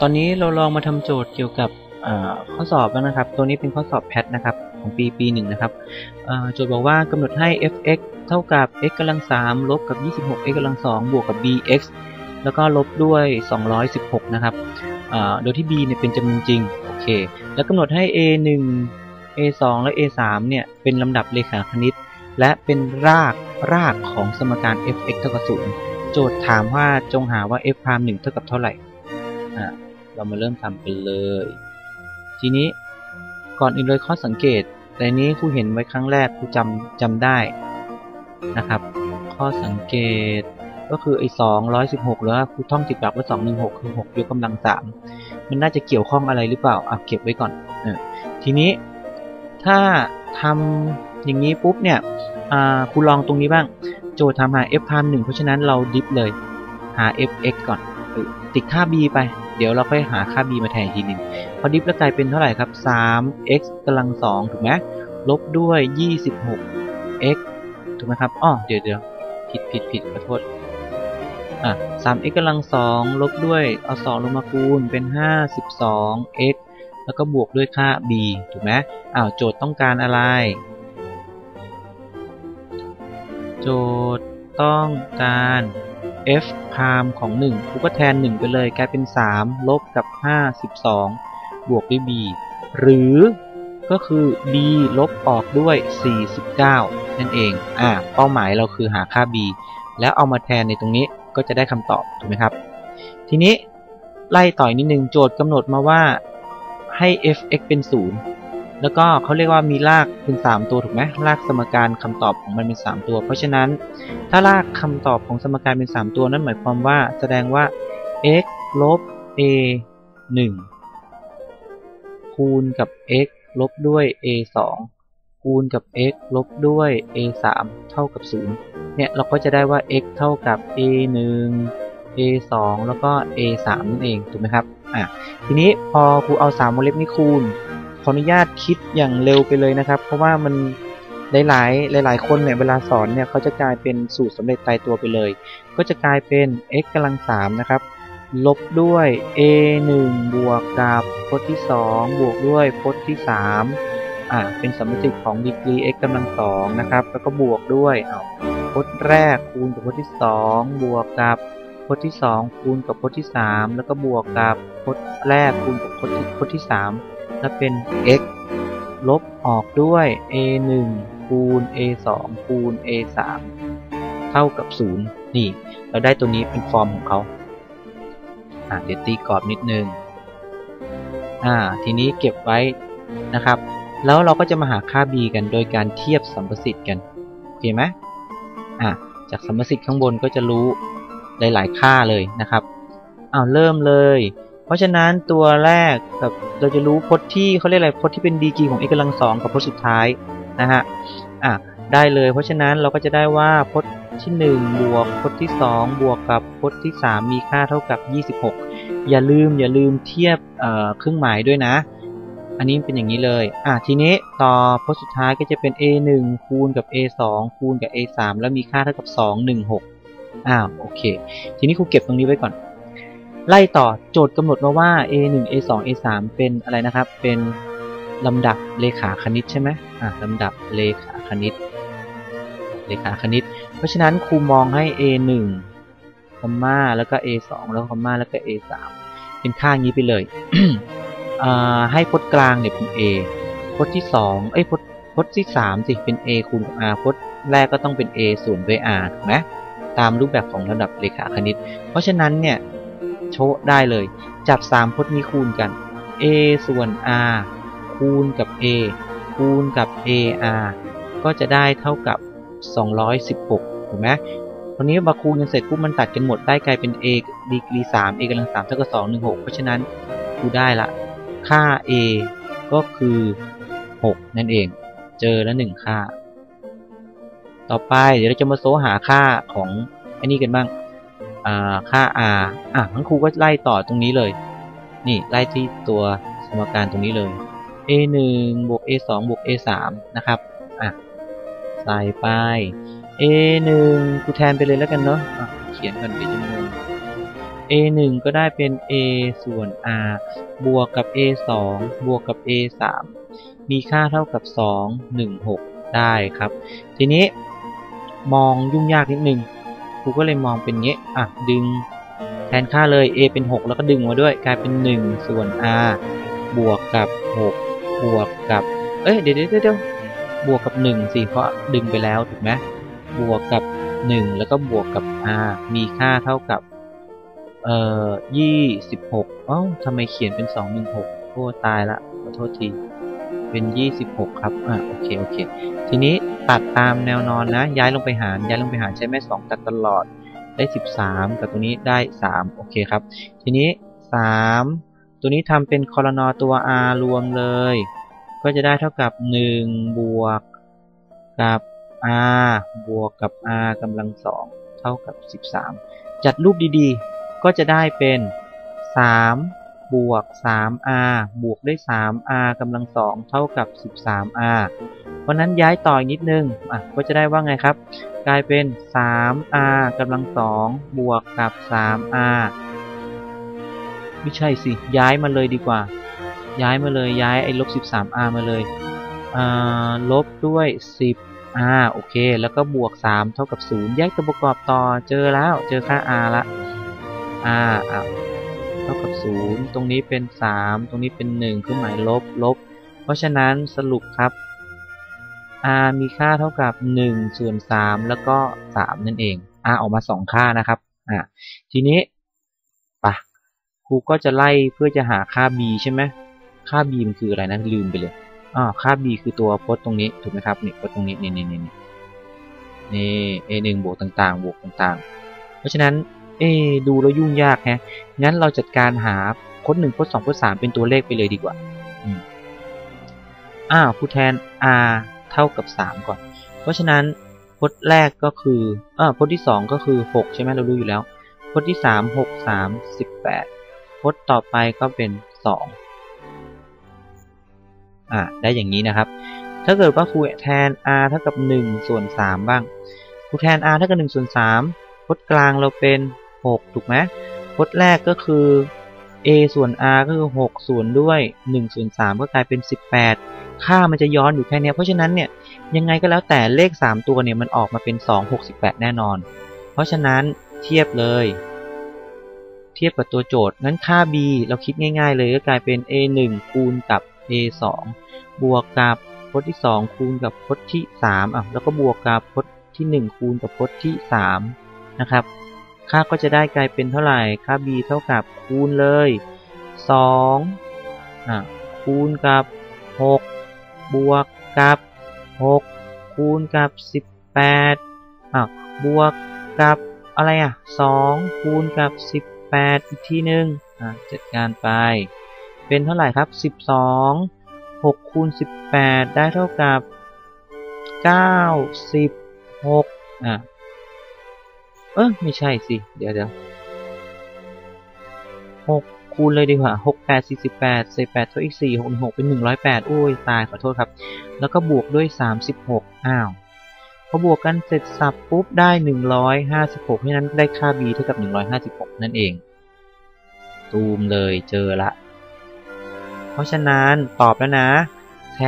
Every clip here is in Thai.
ตอนนี้เราลองมาทำโจทย์เกี่ยวกับข้อสอบแล้วนะครับ ตัวนี้เป็นข้อสอบแพทนะครับ ของปีปีหนึ่งนะครับโจทย์บอกว่ากำหนดให้ f(x) เท่ากับ x กำลัง3ลบกับ 26 x กำลัง2บวกกับ bx แล้วก็ลบด้วย 216 นะครับโดยที่ b เนี่ยเป็นจำนวนจริงโอเค แล้วกำหนดให้ a1 a2 และ a3 เนี่ยเป็นลำดับเลขาคณิต และเป็นรากรากของสมการ f(x) เท่ากับ0โจทย์ถามว่าจงหาว่า f พาม1เท่ากับเท่าไหร่ เรามาเริ่มทำกันเลย ทีนี้ก่อนอื่นเลยข้อสังเกต แต่นี้ครูเห็นไว้ครั้งแรกครูจำจำได้นะครับ ข้อสังเกตก็คือไอ้สองร้อยสิบหกแล้วครูท่องติดปากว่าสองหนึ่งหกคือหกยกกำลังสามมันน่าจะเกี่ยวข้องอะไรหรือเปล่าอะเก็บไว้ก่อนอทีนี้ถ้าทำอย่างนี้ปุ๊บเนี่ยครูลองตรงนี้บ้าง โจทย์ทำหา f พามหนึ่งเพราะฉะนั้นเราดิฟเลยหา f(x) ก่อนติดค่า b ไป เดี๋ยวเราค่อยหาค่า b มาแทนอีกทีหนึ่งพอดิฟแล้วกลายเป็นเท่าไหร่ครับ 3x กำลัง2ถูกไหมลบด้วย 26x ถูกไหมครับอ๋อเดี๋ยวเดี๋ยวผิดผิดผิดขอโทษอะ 3x กำลัง2ลบด้วยเอา2ลงมาคูณเป็น 52x แล้วก็บวกด้วยค่า b ถูกไหมอ้าวโจทย์ต้องการอะไร โจทย์ต้องการ f พามของ1ครูก็แทน 1 ไปเลยกลายเป็น 3 ลบกับ52บวกด้วย b หรือก็คือ b ลบออกด้วย 49 นั่นเอง อ่า เป้าหมายเราคือหาค่า b แล้วเอามาแทนในตรงนี้ก็จะได้คำตอบ ถูกไหมครับ ทีนี้ไล่ต่อยนิดนึง โจทย์กำหนดมาว่าให้ f(x) เป็น 0 แล้วก็เขาเรียกว่ามีรากเป็น 3 ตัวถูกไหมรากสมการคำตอบของมันเป็น 3 ตัว เพราะฉะนั้นถ้ารากคำตอบของสมการเป็น 3 ตัวนั้นหมายความว่าแสดงว่า x ลบ a 1คูณกับ x ลบด้วย a 2คูณกับ x ลบด้วย a 3เท่ากับ 0 เนี่ยเราก็จะได้ว่า x เท่ากับ a 1 a 2แล้วก็ a 3นั่นเองถูกไหมครับอะทีนี้พอครูเอา3วงเล็บนี้คูณ ออนุญาตคิดอย่างเร็วไปเลยนะครับ เพราะว่ามันหลาย ๆ หลาย ๆ คนเนี่ยเวลาสอนเนี่ยเขาจะกลายเป็นสูตรสำเร็จตายตัวไปเลย ก็จะกลายเป็น x กำลัง3นะครับ ลบด้วย a 1บวกกับพจน์ที่ 2 บวกด้วยพจน์ที่3อ่าเป็นสมมติของดีกรี x กำลังสองนะครับ แล้วก็บวกด้วยเอาพจน์แรกคูณกับพจน์ที่ 2 บวกกับพจน์ที่ 2 คูณกับพจน์ที่ 3 แล้วก็บวกกับพจน์แรกคูณกับพจน์ที่พจน์ที่3 แล้วเป็น x ลบออกด้วย a 1คูณ a 2คูณ a 3เท่ากับ 0 นี่ เราได้ตัวนี้เป็นฟอร์มของเขาอ่าเดี๋ยวตีกรอบนิดนึงอ่าทีนี้เก็บไว้นะครับ แล้วเราก็จะมาหาค่า b กันโดยการเทียบสัมประสิทธิ์กันโอเคไหมอ่าจากสัมประสิทธิ์ข้างบนก็จะรู้หลาย ๆ ค่าเลยนะครับอ้าวเริ่มเลย เพราะฉะนั้นตัวแรกกับเราจะรู้พจน์ที่เขาเรียกอะไรพจน์ที่เป็นดีกรีของ x กำลังสองกับพจน์สุดท้ายนะฮะอะได้เลย เพราะฉะนั้นเราก็จะได้ว่าพจน์ที่ 1 บวกพจน์ที่ 2 บวกกับพจน์ที่ 3 มีค่าเท่ากับ 26 อย่าลืมอย่าลืมเทียบเครื่องหมายด้วยนะ อันนี้เป็นอย่างนี้เลย อะทีนี้ต่อพจน์สุดท้ายก็จะเป็น a 1คูณกับ a 2คูณกับ a 3แล้วมีค่าเท่ากับ 2 1 6อ้าวโอเค ทีนี้ครูเก็บตรงนี้ไว้ก่อน ไล่ต่อโจทย์กำหนดมาว่า a 1 a 2 a 3เป็นอะไรนะครับ เป็นลำดับเลขาคณิตใช่ไหมอะลำดับเลขาคณิต เลขาคณิต เพราะฉะนั้นครูมองให้ a 1คอมมาแล้วก็ a 2แล้วคอมมาแล้วก็ a 3เป็นค่างี้ไปเลยให้พจน์กลางเนี่ยเป็น a พจน์ที่2เอ้ยพจน์พจน์ที่3สิเป็น a คูณกับ r พจน์แรกก็ต้องเป็น a ส่วนด้วย r ถูกไหมตามรูปแบบของระดับเลขาคณิต เพราะฉะนั้นเนี่ย โชว์ได้เลย จับ3พจน์นี้คูณกัน a ส่วน r คูณกับ a คูณกับ ar ก็จะได้เท่ากับ 216ถูกไหมตอนนี้บาคูณกันเสร็จปุ๊บมันตัดกันหมดได้กลายเป็น a ดีกรี3 a กำลัง3เท่ากับ216 เพราะฉะนั้นกูได้ละ ค่า a ก็คือ 6 นั่นเอง เจอแล้ว 1 ค่า ต่อไปเดี๋ยวเราจะมาโซหาค่าของอันนี้กันบ้าง ค่า r อะทั้งครูก็ไล่ต่อตรงนี้เลย นี่ไล่ที่ตัวสมการตรงนี้เลย a 1บวก a 2บวก a 3นะครับอะใส่ไป a 1กูแทนไปเลยแล้วกันเนาะะเขียนกันเดี๋ยวจะงง a 1ก็ได้เป็น a ส่วน r บวกกับ a 2บวกกับ a 3มีค่าเท่ากับ 2 1 6 ได้ครับ ทีนี้มองยุ่งยากนิดนึง รูก็เลยมองเป็นเงี้ยอะดึงแทนค่าเลย a เป็น 6 แล้วก็ดึงมาด้วยกลายเป็น 1 ส่วน r บวกกับ 6 บวกกับ เอ้ยเดี๋ยวเดี๋ยวเดี๋ยวบวกกับ 1 สิ เพราะดึงไปแล้วถูกไหมบวกกับ 1 แล้วก็บวกกับ r มีค่าเท่ากับ เอ่อยี่สิบหกเอ้าทำไมเขียนเป็นสองหนึ่งหกโอ้ตายละขอโทษที เป็นยี่สิบหกครับ อะโอเค โอเค ทีนี้ตัดตามแนวนอนนะ ย้ายลงไปหาร ย้ายลงไปหารใช้แม่สองตัดตลอด ได้สิบสามกับตัวนี้ได้สามโอเคครับ ทีนี้สามตัวนี้ทำเป็นคอรนอตัว r รวมเลย ก็จะได้เท่ากับหนึ่งบวกกับ r บวกกับ r กำลังสองเท่ากับสิบสามจัดรูปดีๆ ก็จะได้เป็น 3 บวก 3r บวกด้วย 3r กำลังสองเท่ากับ 13r เพราะนั้นย้ายต่ออีกนิดนึงอะก็จะได้ว่าไงครับ กลายเป็น 3r กำลังสองบวกกับ 3r ไม่ใช่สิ ย้ายมาเลยดีกว่า ย้ายมาเลยย้ายไอ้ลบ 13r มาเลยลบด้วย 10 r โอเค แล้วก็บวก 3 เท่ากับ 0 แยกตัวประกอบต่อเจอแล้วเจอค่า r ละ r อะ เท่ากับ 0 ตรงนี้เป็น 3 ตรงนี้เป็น 1 เครื่องหมายลบลบ เพราะฉะนั้นสรุปครับ r มีค่าเท่ากับ1ส่วน3แล้วก็ 3 นั่นเอง r ออกมา 2 ค่านะครับอะทีนี้ปะครูก็จะไล่เพื่อจะหาค่า b ใช่ไหมค่า b มันคืออะไรนะลืมไปเลยอ่าค่า b คือตัวพจน์ตรงนี้ถูกไหมครับนี่พจน์ตรงนี้นี่นี่นี่นี่ a 1บวกต่างๆ บวกต่างๆ เพราะฉะนั้น เอดูแล้วยุ่งยากแฮะงั้นเราจัดการหาพจน์หนึ่งพจน์สองพจน์สามเป็นตัวเลขไปเลยดีกว่าอ้าวผู้แทน r เท่ากับสามก่อน เพราะฉะนั้นพจน์แรกก็คืออ่าพจน์ที่สองก็คือหกใช่ไหมเรารู้อยู่แล้วพจน์ที่สามหกสามสิบแปดพจน์ต่อไปก็เป็นสองอ่าได้อย่างนี้นะครับ ถ้าเกิดว่าครูแทน r เท่ากับหนึ่งส่วนสามบ้างครูแทน r เท่ากับหนึ่งส่วนสามพจน์กลางเราเป็น 6 ถูกไหมพจน์แรกก็คือ a ส่วน r ก็คือ6ส่วนด้วย1ส่วน3ก็กลายเป็น 18 ค่ามันจะย้อนอยู่แค่นี้เพราะฉะนั้นเนี่ยยังไงก็แล้วแต่เลข 3 ตัวเนี่ยมันออกมาเป็น 2 68 แน่นอน เพราะฉะนั้นเทียบเลย เทียบกับตัวโจทย์งั้นค่า b เราคิดง่าย ๆ เลยก็กลายเป็น a 1คูณกับ a 2บวกกับพจน์ที่ 2 คูณกับพจน์ที่3อะแล้วก็บวกกับพจน์ที่ 1 คูณกับพจน์ที่3นะครับ ค่าก็จะได้กลายเป็นเท่าไหร่ ค่า b เท่ากับคูณเลย2อะคูณกับ 6 บวกกับ 6 คูณกับ 18อะบวกกับอะไรอะ2คูณกับ 18 อีกทีนึงอะจัดการไป เป็นเท่าไหร่ครับ 12 6คูณ18 ได้เท่ากับ 96อะ เออไม่ใช่สิ เดี๋ยวเดี๋ยวหกคูณเลยดีกว่าหกแปดสี่สิบแปดเศษแปดเท่าอีกสี่หกหกเป็นหนึ่งร้อยแปดโอ้ย ตาย ขอโทษครับ แล้วก็บวกด้วยสามสิบหกอ้าวพอบวกกันเสร็จสับปุ๊บได้หนึ่งร้อยห้าสิบหกเพราะนั้นได้ค่า b เท่ากับหนึ่งร้อยห้าสิบหกนั่นเอง ตูมเลยเจอละ เพราะฉะนั้นตอบแล้วนะ แท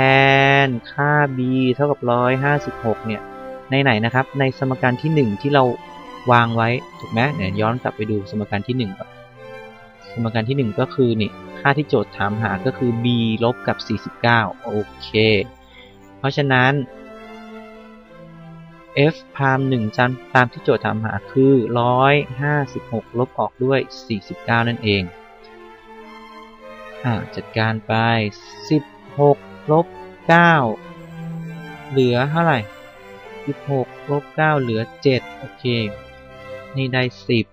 นค่า b เท่ากับร้อยห้าสิบหกเนี่ยในไหนนะครับ ในสมการที่หนึ่งที่เรา วางไว้ถูกไหมเนี่ยย้อนกลับไปดูสมการที่1ก่อนสมการที่ 1 ก็คือนี่ค่าที่โจทย์ถามหาก็คือ b ลบกับ 49 โอเค เพราะฉะนั้น f พาม1จำตามที่โจทย์ถามหาคือ 156 ลบออกด้วย 49 นั่นเองอ่าจัดการไป 16 ลบ 9 เหลือเท่าไหร่ 16 ลบ 9 เหลือ 7 โอเค นี่ได้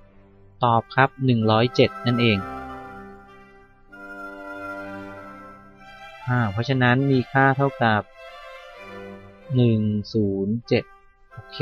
10 ตอบครับ 107 นั่นเองอเพราะฉะนั้นมีค่าเท่ากับ 107 โอเค